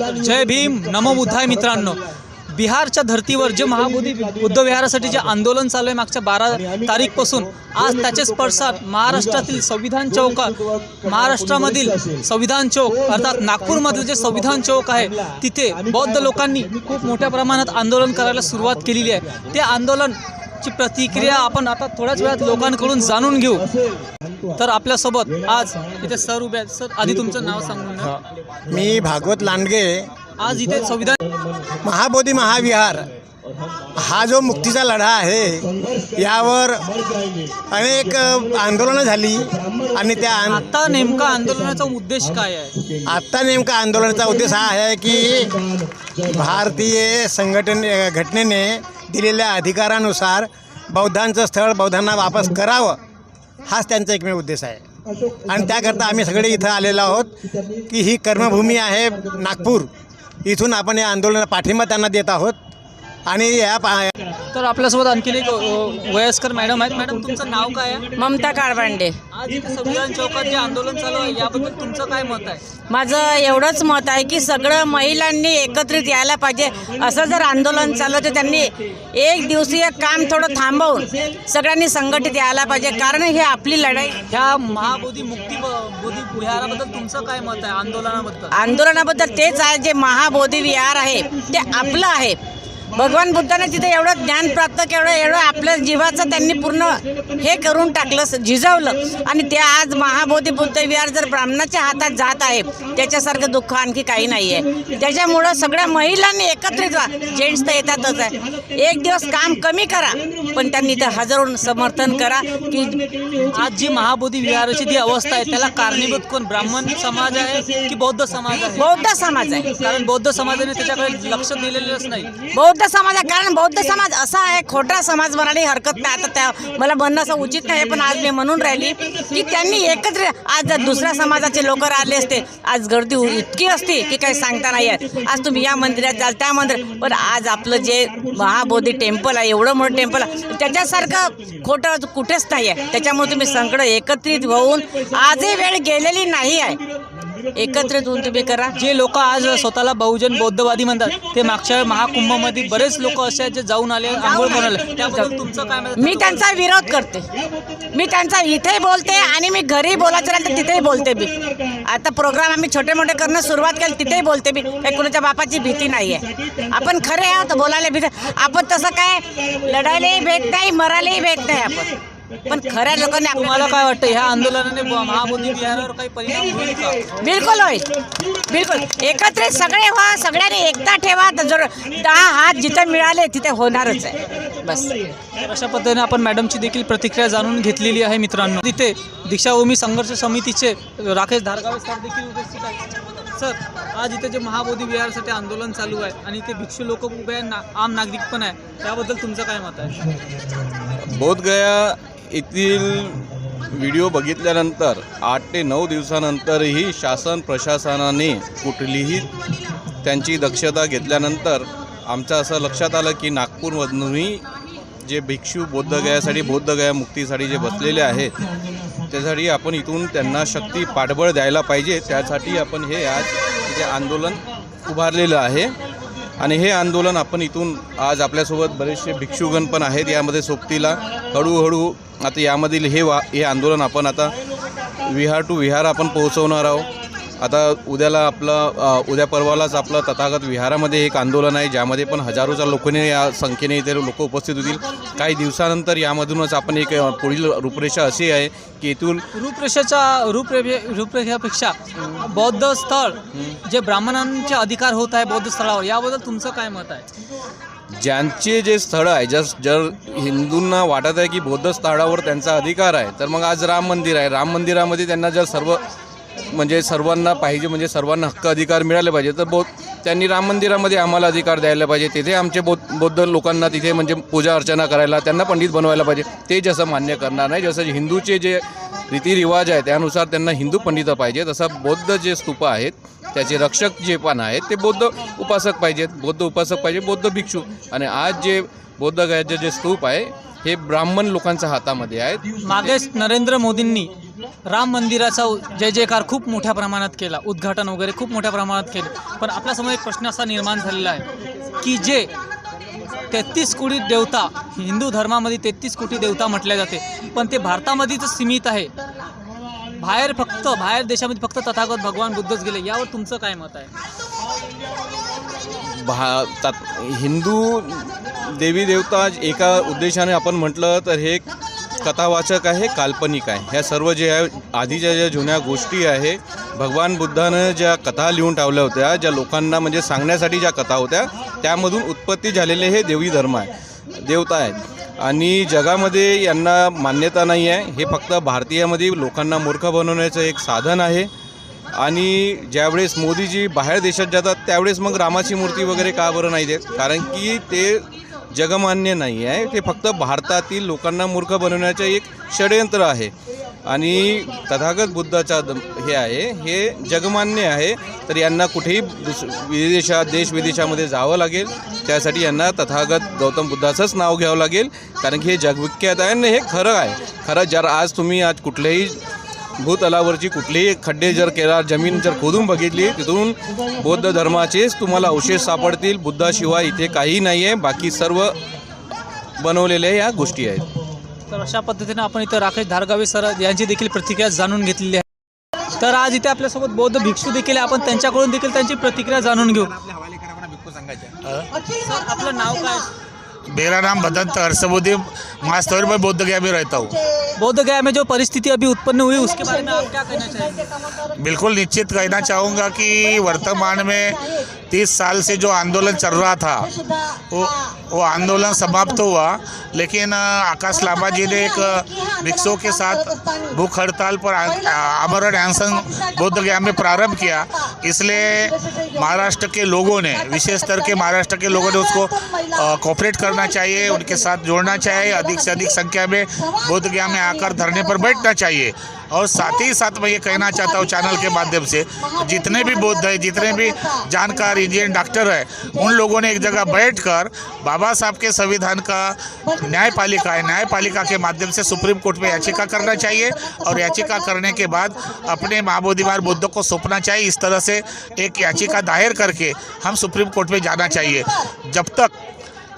जय भीम. नमो बुद्धाय मित्रांनो. बिहारच्या धर्तीवर जे महाबोधी बुद्ध विहारासाठी जे आंदोलन चालू आहे मागच्या बारा तारीखपासून आज त्याचे स्पर्शात महाराष्ट्रातील संविधान चौक महाराष्ट्रामधील संविधान चौक अर्थात नागपूरमधील जे संविधान चौक आहे तिथे बौद्ध लोकांनी खूप मोठ्या प्रमाणात आंदोलन करायला सुरुवात केलेली आहे. ते आंदोलन आंदोलनची प्रतिक्रिया आपण आता थोड्याच वेळात लोकांकडून जाणून घेऊ. तर आपल्यासोबत आज इथे सर उभे आहेत. सर आधी तुमचं नाव सांगून. मी भागवत लांडगे. आज इथे संविधान महाबोधी महाविहार. हा जो मुक्तीचा लढा आहे यावर अनेक आंदोलनं झाली आणि त्या आता नेमका आंदोलनाचा उद्देश काय आहे? आत्ता नेमका आंदोलनाचा उद्देश हा आहे की भारतीय संघटने घटनेने दिलेल्या अधिकारानुसार बौद्धांचं स्थळ बौद्धांना वापस करावं हाच त्यांचा एकमेव उद्देश आहे. आणि त्याकरता आम्ही सगळे इथं आलेलो आहोत की ही कर्मभूमी आहे नागपूर. इथून आपण या आंदोलनाला पाठिंबा त्यांना देत आहोत. आणि या तर आपल्यासोबत आणखीन एक अ, वयस्कर मॅडम आहेत. मॅडम तुमचं नाव काय आहे? ममता काळबांडे. आज इथे संविधान चौकात जे आंदोलन चालू आहे याबद्दल तुमचं काय मत आहे? माझं एवढंच मत आहे की सगळं महिलांनी एकत्रित यायला पाहिजे. असं जर आंदोलन चाललं तर त्यांनी एक दिवसीय काम थोडं थांबवून सगळ्यांनी संघटित यायला पाहिजे. कारण हे आपली लढाई. ह्या महाबोधी मुक्ती ब- बोधी विहाराबद्दल तुमचं काय मत आहे आंदोलनाबद्दल? आंदोलनाबद्दल तेच आहे जे महाबोधी विहार आहे ते आपलं आहे. भगवान बुद्धाने तिथे एवढं ज्ञान प्राप्त केलं एवढं आपल्या जीवाचं त्यांनी पूर्ण हे करून टाकलं झिजवलं. आणि ते आज महाबोधी बुद्ध विहार जर ब्राह्मणाच्या हातात जात आहे त्याच्यासारखं दुःख आणखी काही नाही आहे त्याच्यामुळं सगळ्या महिलांनी एकत्रित व्हा. जेंट्स तर येतातच आहे. एक दिवस काम कमी करा पण त्यांनी ते हजारो समर्थन करा की आज जी महाबोधी विहाराची जी अवस्था आहे त्याला कारणीभूत कोण? ब्राह्मण समाज आहे की बौद्ध समाज आहे? बौद्ध समाज आहे. कारण बौद्ध समाजाने त्याच्याकडे लक्ष दिलेलंच नाही. बौद्ध समाज आहे. कारण बौद्ध समाज असा आहे खोटा समाज म्हणाली हरकत नाही. आता त्या मला म्हणणं असं उचित नाही पण आज मी म्हणून राहिली की त्यांनी एकत्र आज जर दुसऱ्या समाजाचे लोक राहिले असते आज गर्दी इतकी असती की काही सांगता नाही आहे आज तुम्ही या मंदिरात जाल त्या मंदिर पण आज आपलं जे महाबोधी टेम्पल आहे एवढं मोठं टेम्पल आहे त्याच्यासारखं खोटं कुठेच नाही आहे त्याच्यामुळे तुम्ही सगळं एकत्रित होऊन आजही वेळ गेलेली नाही आहे. एकत्रित होऊन तुम्ही करा जे लोक आज स्वतःला बहुजन बौद्धवादी म्हणतात ते मागच्या महाकुंभमध्ये बरेच लोक असे आहेत जे जाऊन आले आंघोळ करून त्याबद्दल तुमचं काय मत मी त्यांचा विरोध करते. मी त्यांचा इथेही बोलते आणि मी घरी बोलायचं राहिलं तर तिथेही बोलते मी. आता प्रोग्राम आम्ही छोटे मोठे करणं सुरुवात केली तिथेही बोलते मी. काही कुणाच्या बापाची भीती नाही आहे आपण खरे आहोत बोलायला भीती. आपण तसं काय? लढायलाही भेट नाही मरायलाही भेट नाही आपण. पण खऱ्या लोकांनी तुम्हाला आपल्याला काय वाटतं ह्या आंदोलनाने महाबोधी विहारावर काही परिणाम होईल का? बिलकुल होईल बिलकुल. एकत्रित सगळे व्हा सगळ्यांनी एकता ठेवा. तर जर दहा हात जिथे मिळाले तिथे होणारच आहे. बस. तर अशा पद्धतीने आपण मॅडमची देखील प्रतिक्रिया जाणून घेतलेली आहे मित्रांनो. तिथे दीक्षाभूमी संघर्ष समितीचे राकेश धारगावे सर देखील उपस्थित आहेत. सर आज इथे जे महाबोधी विहारासाठी आंदोलन चालू आहे आणि इथे भिक्षू लोक उभे आहे ना आम नागरिक पण आहे. त्याबद्दल तुमचं काय मत आहे? बोधगया येथील व्हिडिओ बघितल्यानंतर आठ ते नऊ दिवसानंतरही शासन प्रशासनाने कुठलीही त्यांची दक्षता घेतल्यानंतर आमचं असं लक्षात आलं की नागपूरमधूनही जे भिक्षू बौद्धगयासाठी बौद्धगया मुक्तीसाठी जे बसलेले आहेत त्यासाठी आपण इथून त्यांना शक्ती पाठबळ द्यायला पाहिजे. त्यासाठी आपण हे आज जे आंदोलन उभारलेलं आहे. आणि हे आंदोलन आपण इथून आज आपल्यासोबत बरेचसे भिक्षुगण पण आहेत यामध्ये सोबतीला हळूहळू आता यामधील हे वा हे आंदोलन आपण आता विहार टू विहार आपण पोहोचवणार आहोत. आता उद्याला आपलं उद्या परवालाच आपलं तथागत विहारामध्ये एक आंदोलन आहे ज्यामध्ये पण हजारोच्या लोकांनी या संख्येने इथे लोक उपस्थित होतील. काही दिवसानंतर यामधूनच आपण एक पुढील रूपरेषा अशी आहे की इथून रूपरेषेच्या रूपरे रूपरेषेपेक्षा बौद्ध स्थळ जे ब्राह्मणांचे अधिकार होत आहे बौद्ध स्थळावर याबद्दल तुमचं काय मत आहे? ज्यांचे जे स्थळं आहे जस जर हिंदूंना वाटत आहे की बौद्ध स्थळावर त्यांचा अधिकार आहे तर मग आज राम मंदिर आहे. राम मंदिरामध्ये त्यांना जर सर्व म्हणजे सर्वांना पाहिजे म्हणजे सर्वांना हक्क अधिकार मिळाले पाहिजे. तर बौद्ध त्यांनी राम मंदिरामध्ये आम्हाला अधिकार द्यायला पाहिजे. तिथे आमचे बौद्ध बौद्ध लोकांना तिथे म्हणजे पूजा अर्चना करायला त्यांना पंडित बनवायला पाहिजे. ते जसं मान्य करणार नाही जसं हिंदूचे जे रीतिरिवाज आहे त्यानुसार त्यांना हिंदू पंडित पाहिजे तसं बौद्ध जे स्तूप आहेत त्याचे रक्षक जे पण आहेत ते बौद्ध उपासक पाहिजेत. बौद्ध उपासक पाहिजे बौद्ध भिक्षू. आणि आज जे बौद्ध गयाचे जे स्तूप आहे हे ब्राह्मण लोकांच्या हातामध्ये आहेत. मागेच नरेंद्र मोदींनी राम मंदिराचा जय जयकार खूप मोठ्या प्रमाणात केला. उद्घाटन वगैरे खूप मोठ्या प्रमाणात केलं. पण आपल्यासमोर एक प्रश्न असा निर्माण झालेला आहे की जे तेहतीस कोटी देवता हिंदू धर्मामध्ये तेहतीस कोटी देवता म्हटले जाते पण ते भारतामध्येच सीमित आहे. बाहेर फक्त बाहेर देशामध्ये फक्त तथागत भगवान बुद्धच गेले. यावर तुमचं काय मत आहे? भा हिंदू देवी देवता एका उद्देशाने आपण म्हटलं तर हे कथावाचक आहे काल्पनिक आहे. ह्या सर्व जे आहे आधीच्या ज्या जुन्या गोष्टी आहे भगवान बुद्धानं ज्या कथा लिहून ठेवल्या होत्या ज्या लोकांना म्हणजे सांगण्यासाठी ज्या कथा होत्या त्यामधून उत्पत्ती झालेले हे देवी धर्म आहे देवता आहेत. आणि जगामध्ये यांना मान्यता नाही आहे हे फक्त भारतीयामध्ये लोकांना मूर्ख बनवण्याचं एक साधन आहे. आणि ज्यावेळेस मोदीजी बाहेर देशात जातात त्यावेळेस मग रामाची मूर्ती वगैरे का बरं नाही देत? कारण की ते जगमान्य नाही आहे. ते फक्त भारतातील लोकांना मूर्ख बनवण्याचं एक षडयंत्र आहे. आणि तथागत बुद्धाचा द- हे आहे. हे जगमान्य आहे. तर यांना कुठेही दुस विदेशात देश विदेशामध्ये जावं लागेल. त्यासाठी यांना तथागत गौतम बुद्धाचंच नाव घ्यावं लागेल. कारण की हे जगविख्यात आहे आणि हे खरं आहे. खरं जर आज तुम्ही आज कुठल्याही भूतलावरची कुठलीही खड्डे जर केला जमीन जर खोदून बघितली तिथून बौद्ध धर्माचेच तुम्हाला अवशेष सापडतील. बुद्धाशिवाय इथे काही नाही आहे बाकी सर्व बनवलेल्या या गोष्टी आहेत. तर अशा पद्धतीने आपण इथं राकेश धारगावे सर यांची देखील प्रतिक्रिया जाणून घेतलेली आहे. तर आज इथे आपल्यासोबत बौद्ध भिक्षू देखील आहे. आपण त्यांच्याकडून देखील त्यांची प्रतिक्रिया जाणून घेऊ. सर आपलं नाव काय? मेरा नाम बदंत हर्षबुद्धि महास्तौर में बोध गया में रहता हूँ। बौद्ध गया में जो परिस्थिति अभी उत्पन्न हुई उसके बारे में आप क्या कहना चाहेंगे? बिल्कुल निश्चित कहना चाहूँगा कि वर्तमान में तीस साल से जो आंदोलन चल रहा था वो वो आंदोलन समाप्त हुआ लेकिन आकाश लांबा जी ने एक भिक्षुओं के साथ भूख हड़ताल पर आमरण अनशन बौद्ध गया में प्रारंभ किया। इसलिए महाराष्ट्र के लोगों ने विशेष स्तर के महाराष्ट्र के लोगों ने उसको कॉपरेट करना चाहिए, उनके साथ जोड़ना चाहिए, अधिक से अधिक संख्या में बोध गया में आकर धरने पर बैठना चाहिए। और साथ ही साथ मैं ये कहना चाहता हूँ चैनल के माध्यम से, जितने भी बौद्ध है, जितने भी जानकार इंजीनियर डॉक्टर है, उन लोगों ने एक जगह बैठकर बाबा साहब के संविधान का न्यायपालिका है, न्यायपालिका के माध्यम से सुप्रीम कोर्ट में याचिका करना चाहिए और याचिका करने के बाद अपने महाबोधिमार बुद्ध को सौंपना चाहिए। इस तरह से एक याचिका दायर करके हम सुप्रीम कोर्ट में जाना चाहिए। जब तक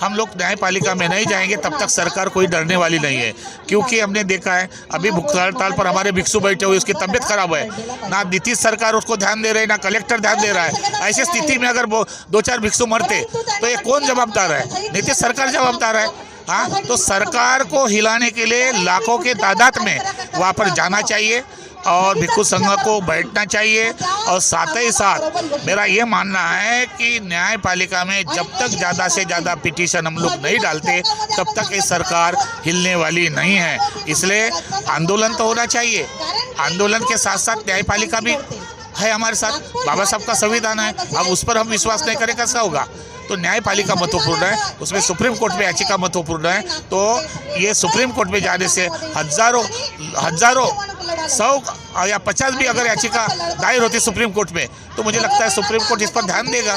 हम लोग न्यायपालिका में नहीं जाएँगे, तब तक सरकार कोई डरने वाली नहीं है। क्योंकि हमने देखा है, अभी भूख हड़ताल पर हमारे भिक्षु बैठे हुए, उसकी तबीयत खराब है। ना नीतीश सरकार उसको ध्यान दे रही, ना कलेक्टर ध्यान दे रहा है। ऐसी स्थिति में अगर दो चार भिक्षु मरते तो ये कौन जवाबदार है? नीतीश सरकार जवाबदार है। हाँ तो सरकार को हिलाने के लिए लाखों के तादाद में वहाँ पर जाना चाहिए। और भिक्षु संघ को बैठना चाहिए। और साथ ही साथ मेरा ये मानना है कि न्यायपालिका में जब तक ज़्यादा से ज़्यादा पिटीशन हम लोग नहीं डालते, तब तक ये सरकार हिलने वाली नहीं है। इसलिए आंदोलन तो होना चाहिए। आंदोलन के साथ साथ न्यायपालिका भी है हमारे साथ। बाबा साहब का संविधान है। अब उस पर हम विश्वास नहीं करें, कैसा होगा? तो न्यायपालिका महत्वपूर्ण है। उसमें सुप्रीम कोर्ट में याचिका महत्वपूर्ण है। तो ये सुप्रीम कोर्ट में जाने से हज़ारों हज़ारों सौ या पचास भी अगर याचिका दायर होती सुप्रीम कोर्ट में तो मुझे लगता है सुप्रीम कोर्ट इस पर ध्यान देगा।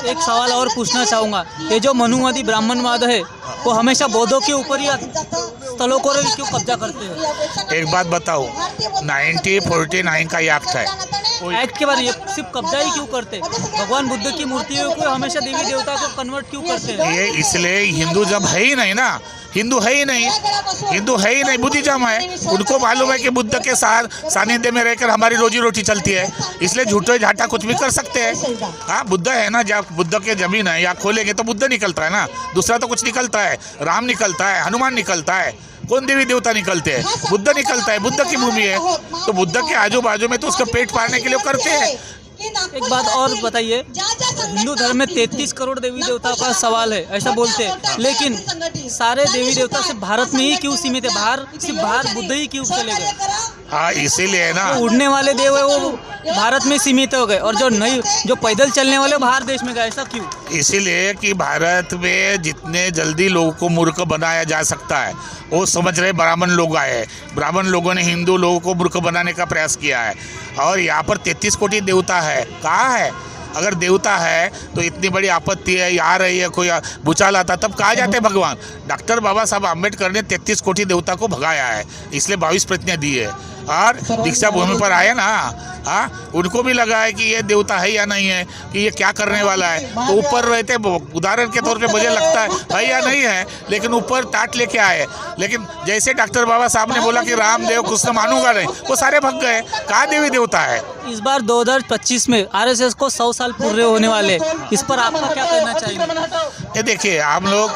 एक सवाल और पूछना चाहूँगा। ये जो मनुवादी ब्राह्मणवाद है वो हमेशा बौद्धों के ऊपर ही स्थलों को क्यों कब्जा करते हैं? एक बात बताओ नाइनटी फोर्टी नाइन का ये एक्ट है। एक्ट के बारे सिर्फ़ कब्जा ही क्यों करते? भगवान बुद्ध की मूर्तियों को हमेशा देवी देवता को कन्वर्ट क्यों करते हैं? ये इसलिए हिंदू जब है ही नहीं ना, हिंदू है ही नहीं, हिंदू है ही नहीं, बुद्धिज्म है। उनको मालूम है कि बुद्ध के साथ सानिध्य में रहकर हमारी रोजी रोटी चलती है। इसलिए झूठे झाटा कुछ भी कर सकते हैं। हाँ बुद्ध है ना, जब बुद्ध के ज़मीन है या खोलेंगे तो बुद्ध निकलता है ना। दूसरा तो कुछ निकलता है। राम निकलता है, हनुमान निकलता है। कौन देवी देवता निकलते हैं? बुद्ध निकलता है। बुद्ध की भूमि है। तो बुद्ध के आजू बाजू में तो उसका पेट पालने के लिए करते हैं। एक बात और बताइए। हिंदू धर्म में तैतीस करोड़ देवी देवता का सवाल है, ऐसा बोलते हैं। लेकिन सारे देवी देवता सिर्फ़ भारत में ही क्यों सीमित है? बाहर सिर्फ़ बाहर बुद्ध ही क्यों चले गए? हाँ इसीलिए है ना। जो उड़ने वाले देव है वो भारत में सीमित हो गए। और जो नई जो पैदल चलने वाले बाहर देश में गए ऐसा क्यों? इसीलिए कि भारत में जितने जल्दी लोगों को मूर्ख बनाया जा सकता है वो समझ रहे ब्राह्मण लोग आए ब्राह्मण लोगों ने हिंदू लोगों को मूर्ख बनाने का प्रयास किया है। और यहाँ पर तैतीस कोटि देवता है। कहाँ है? अगर देवता है तो इतनी बड़ी आपत्ति है आ रही है कोई भूचाल आता तब कहा जाते भगवान? डॉक्टर बाबा साहब आम्बेडकर ने तैतीस कोटि देवता को भगाया है इसलिए बाईस प्रतिज्ञा दी है। और दीक्षा भूमि पर आए ना हाँ उनको भी लगा है कि ये देवता है या नहीं है कि ये क्या करने वाला है। तो ऊपर रहते उदाहरण के तौर पे मुझे लगता है है या नहीं है लेकिन ऊपर टाट लेके आए। लेकिन जैसे डॉक्टर बाबा साहब ने बोला कि रामदेव कृष्ण मानूँगा नहीं वो सारे भग गए कहा देवी देवता है? इस बार 2025 में आरएसएस को 100 साल पूरे होने वाले इस पर आपका क्या कहना चाहिए ये देखिए हम लोग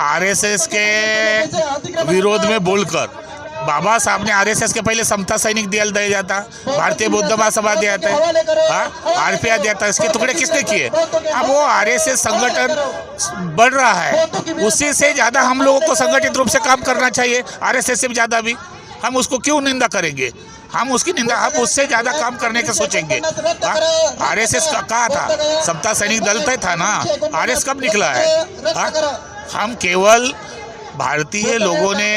आरएसएस के विरोध में बोलकर बाबा साहब ने आरएसएस के पहले समता सैनिक दिया दिया जाता, भारतीय बौद्ध महासभा दिया था। हाँ? आरपीआई दिया था, इसके टुकड़े किसने किए? अब वो आरएसएस संगठन बढ़ रहा है, उसी से ज़्यादा हम लोगों को संगठित रूप से काम करना चाहिए, आरएसएस से भी ज़्यादा भी। हम उसको क्यों निंदा करेंगे? हम उसकी निंदा हम उससे ज़्यादा काम करने के सोचेंगे। आर एस एस का कहा था, समता सैनिक दल तय था ना आर एस कब निकला है? हाँ? हम केवल भारतीय लोगों ने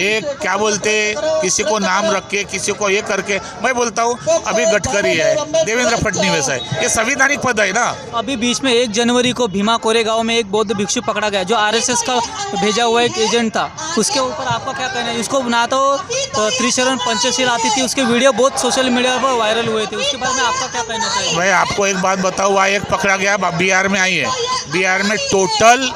एक क्या बोलते किसी को नाम रख के किसी को ये करके मैं बोलता हूँ अभी गडकरी है देवेंद्र फडणवीस है। ये संविधानिक पद है ना? अभी बीच में एक जनवरी को भीमा कोरे गाँव में एक बौद्ध भिक्षु पकड़ा गया जो आरएसएस का भेजा हुआ एक एजेंट था। उसके ऊपर आपका क्या कहना है? उसको ना तो त्रिशरण पंचशील आती थी उसके वीडियो बहुत सोशल मीडिया पर वायरल हुए थे। उसके बारे में आपका क्या कहना चाहिए मैं आपको एक बात बताऊँ वहाँ एक पकड़ा गया बिहार में आई है। बिहार में टोटल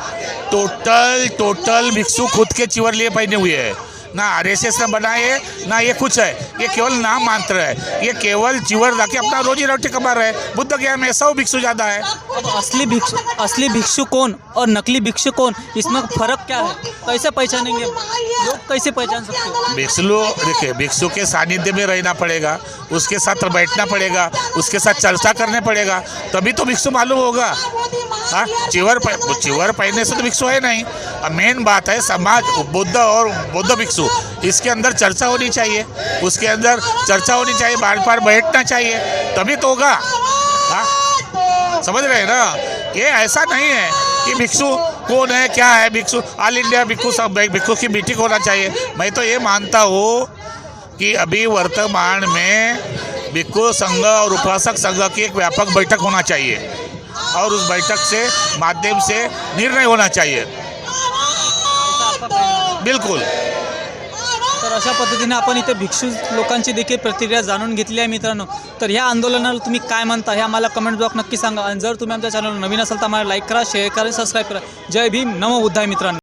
टोटल टोटल भिक्षु खुद के चिवर लिए पहने हुए हैं। ना आरएसएस ने बनाए है ना ये कुछ है। ये केवल नाम मात्र है। ये केवल चिवर रखे अपना रोजी रोटी कमा रहे हैं। बुद्ध गया में सौ भिक्षु ज़्यादा है। अब असली भिक्षु असली भिक्षु कौन और नकली भिक्षु कौन? इसमें फ़र्क क्या है? कैसे पहचानेंगे? लोग कैसे पहचान सकते हैं? भिक्षु देखिए भिक्षु के सानिध्य में रहना पड़ेगा। उसके साथ बैठना पड़ेगा। उसके साथ चर्चा करने पड़ेगा। तभी तो भिक्षु मालूम होगा। हाँ चिवर चिवर पहनने से तो भिक्षु है नहीं। मेन बात है समाज बुद्ध और बुद्ध भिक्षु। इसके अंदर चर्चा होनी चाहिए। उसके अंदर चर्चा होनी चाहिए बार बार बैठना चाहिए, तभी तो होगा। हाँ? समझ रहे हैं ना? ये ऐसा नहीं है कि भिक्षु कौन है, क्या है, भिक्षु, ऑल इंडिया भिक्षु सब भिक्षु की मीटिंग होना चाहिए। मैं तो ये मानता हूँ कि अभी वर्तमान में भिक्षु संघ और उपासक संघ की एक व्यापक बैठक होना चाहिए और उस बैठक से माध्यम से निर्णय होना चाहिए. बिल्कुल। अशा पद्धतीने आपण इथे भिक्षू लोकांची देखील प्रतिक्रिया जाणून घेतली आहे मित्रांनो. तर ह्या आंदोलनाला तुम्ही काय म्हणता हे आम्हाला कमेंट बॉक्स नक्की सांगा. आणि जर तुम्ही आमच्या चॅनल नवीन असाल तर आम्हाला लाईक करा शेअर करा सबस्क्राईब करा. जय भीम. नमो बुद्धाय मित्रांनो.